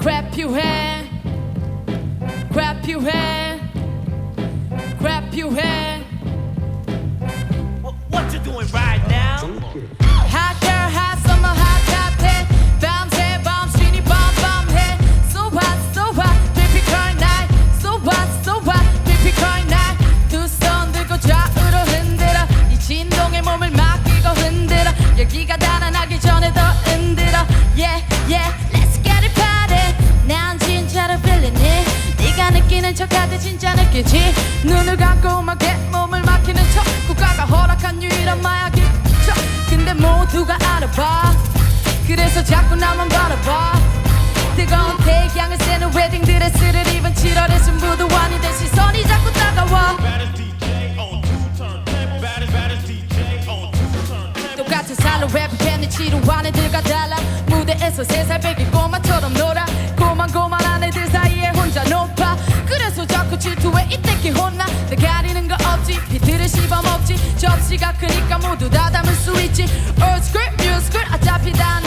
Grab your hand, grab your hand, grab your hand. What, what you doing right now? Hot girl, hot summer, hot hot해 밤새 밤쉬니 밤밤해 So hot, so hot, typical night So hot, so hot, typical night 두 손 들고 좌우로 흔들어 이 진동에 몸을 맡기고 흔들어 열기가 달아나기 전에 더 흔들어 Yeah, yeah, 척하지 진짜 느끼지. 눈을 감고 음악에 몸을 맡기는 척. 국가가 허락한 유일한 마약이 척. 근데 모두가 알아봐. 그래서 자꾸 나만 바라봐. 뜨거운 태양을 쐬는 웨딩 드레스를 입은 7월의 신부도 아닌데 시선이 자꾸 turntables. 똑같은 살로 랩해내 지루한 애들과 달라. 무대에서 세살 빼기 꼬마처럼 놀아. 고만고만 이때끼 혼나. 내 가리는 거 없지. 비트를 씹어 먹지. 접시가 크니까 모두 다 담을 수 있지. Old school, new school. 어차피 다